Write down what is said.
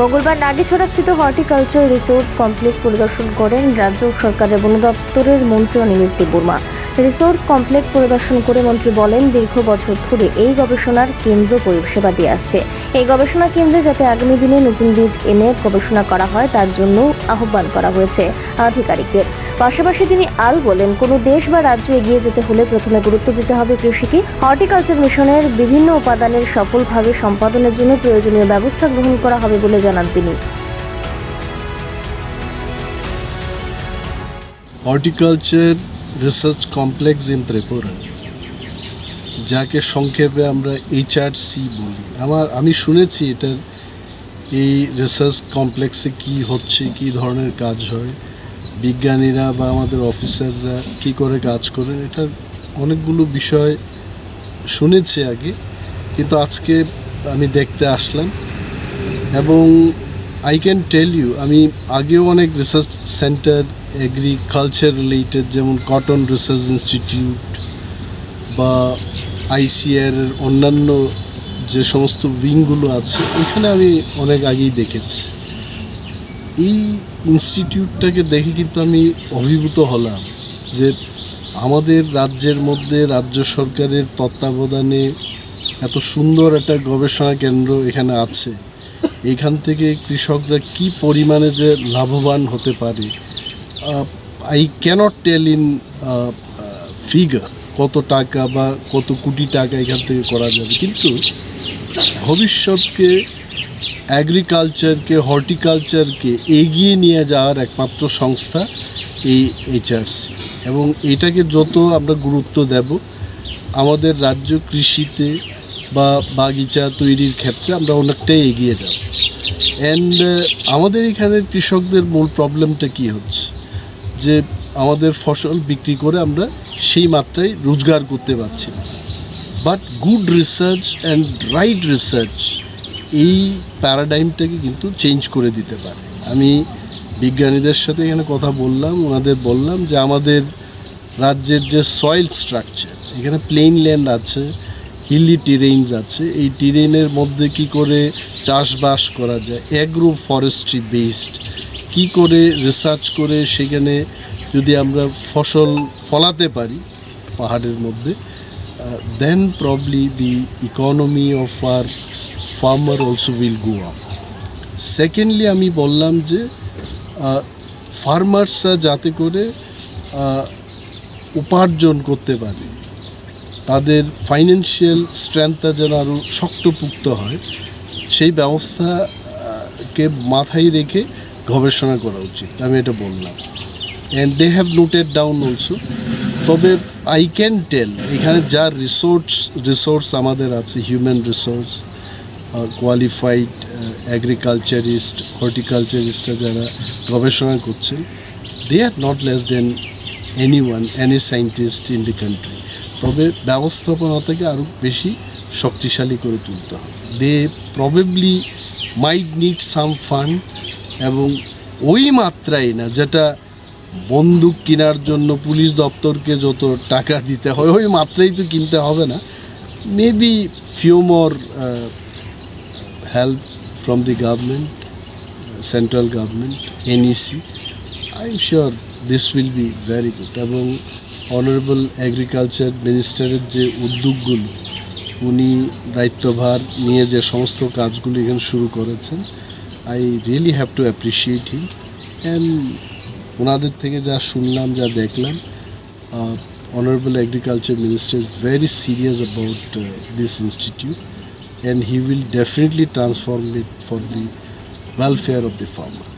মঙ্গলবার নাগিছড়াস্থিত horticulture resource complex পরিদর্শন করেন রাজ্য সরকারের বন দপ্তরের মন্ত্রী অনিমেষ দেববর্মা। রিসোর্স কমপ্লেক্স পরিদর্শন করে মন্ত্রী বলেন, দীর্ঘ বছর ধরে এই গবেষণার কেন্দ্র পরিষেবা দিয়ে আসছে। এই গবেষণা কেন্দ্রে যাতে আগামী দিনে নতুন বীজ এনে গবেষণা করা হয়, তার জন্য আহ্বান করা হয়েছে আধিকারিকদের। পাশাপাশি তিনি আরও বলেন, কোনো দেশ বা রাজ্য এগিয়ে যেতে হলে প্রথমে গুরুত্ব দিতে হবে কৃষিকে। হর্টিকালচার মিশনের বিভিন্ন উপাদানের সফলভাবে সম্পাদনের জন্য প্রয়োজনীয় ব্যবস্থা গ্রহণ করা হবে বলে জানান তিনি। Horticulture research complex in Tripura, যাকে সংক্ষেপে আমরা এইচআরসি বলি। আমার, আমি শুনেছি এটার এই রিসার্চ কমপ্লেক্সে কি হচ্ছে, কি ধরনের কাজ হয়। বিজ্ঞানীরা বা আমাদের অফিসাররা কি করে কাজ করেন, এটার অনেকগুলো বিষয় শুনেছি আগে, কিন্তু আজকে আমি দেখতে আসলাম। এবং আই ক্যান টেল ইউ আমি আগেও অনেক রিসার্চ সেন্টার এগ্রিকালচার রিলেটেড যেমন কটন রিসার্চ ইনস্টিটিউট বা আইসিআর অন্যান্য যে সমস্ত উইংগুলো আছে, ওইখানে আমি অনেক আগেই দেখেছি। এই ইনস্টিটিউটটাকে দেখে কিন্তু আমি অভিভূত হলাম যে আমাদের রাজ্যের মধ্যে রাজ্য সরকারের তত্ত্বাবধানে এত সুন্দর একটা গবেষণা কেন্দ্র এখানে আছে। এখান থেকে কৃষকরা কি পরিমাণে যে লাভবান হতে পারে I cannot tell in figure কত টাকা বা কত কোটি টাকা এখান থেকে করা যাবে। কিন্তু ভবিষ্যৎকে অ্যাগ্রিকালচারকে হর্টিকালচারকে এগিয়ে নিয়ে যাওয়ার একমাত্র সংস্থা এই এইচআরসি এবং এটাকে যত আমরা গুরুত্ব দেব, আমাদের রাজ্য কৃষিতে বা বাগিচা তৈরির ক্ষেত্রে আমরা অনেকটাই এগিয়ে যাব। অ্যান্ড আমাদের এখানে কৃষকদের মূল প্রবলেমটা কি হচ্ছে? যে আমাদের ফসল বিক্রি করে আমরা সেই মাত্রায় রোজগার করতে পারছি but good research and right research এই প্যারাডাইমটাকে কিন্তু চেঞ্জ করে দিতে পারে। আমি বিজ্ঞানীদের সাথে এখানে কথা বললাম, ওনাদের বললাম যে আমাদের রাজ্যের যে সয়েল স্ট্রাকচার এখানে প্লেন ল্যান্ড আছে হিলি টিরেইনস আছে, এই টিরেইনের মধ্যে কি করে চাষবাস করা যায় অ্যাগ্রো ফরেস্ট্রি বেসড কি করে রিসার্চ করে সেখানে যদি আমরা ফসল ফলাতে পারি পাহাড়ের মধ্যে then probably the economy of our farmer also will go up secondly আমি বললাম যে ফার্মার্সরা যাতে করে উপার্জন করতে পারে, তাদের ফাইন্যান্সিয়াল স্ট্রেংথটা যেন আরও শক্তপুক্ত হয়, সেই ব্যবস্থাকে মাথায় রেখে গবেষণা করা উচিত, আমি এটা বললাম। And they have noted down also তবে আই ক্যান টেল এখানে যা রিসোর্স রিসোর্স আমাদের আছে হিউম্যান রিসোর্স কোয়ালিফাইড অ্যাগ্রিকালচারিস্ট হর্টিকালচারিস্টরা যারা গবেষণা করছেন they are not less than any one any scientist in the country তবে ব্যবস্থাপনাটাকে আরও বেশি শক্তিশালী করে তুলতে হবে। They probably might need some fund এবং ওই মাত্রায় না, যেটা বন্দুক কেনার জন্য পুলিশ দপ্তরকে যত টাকা দিতে হয়, ওই মাত্রাই তো কিনতে হবে না। Maybe few more help from the government, central government, NEC. I'm sure this will be very good. এবং অনারেবল এগ্রিকালচার মিনিস্টারের যে উদ্যোগগুলো উনি দায়িত্বভার নিয়ে যে সমস্ত কাজগুলো এখানে শুরু করেছেন I really have to appreciate him and ওনাদের থেকে যা শুনলাম যা দেখলাম honourable agriculture minister very serious about this institute and he will definitely transform it for the welfare of the farmer.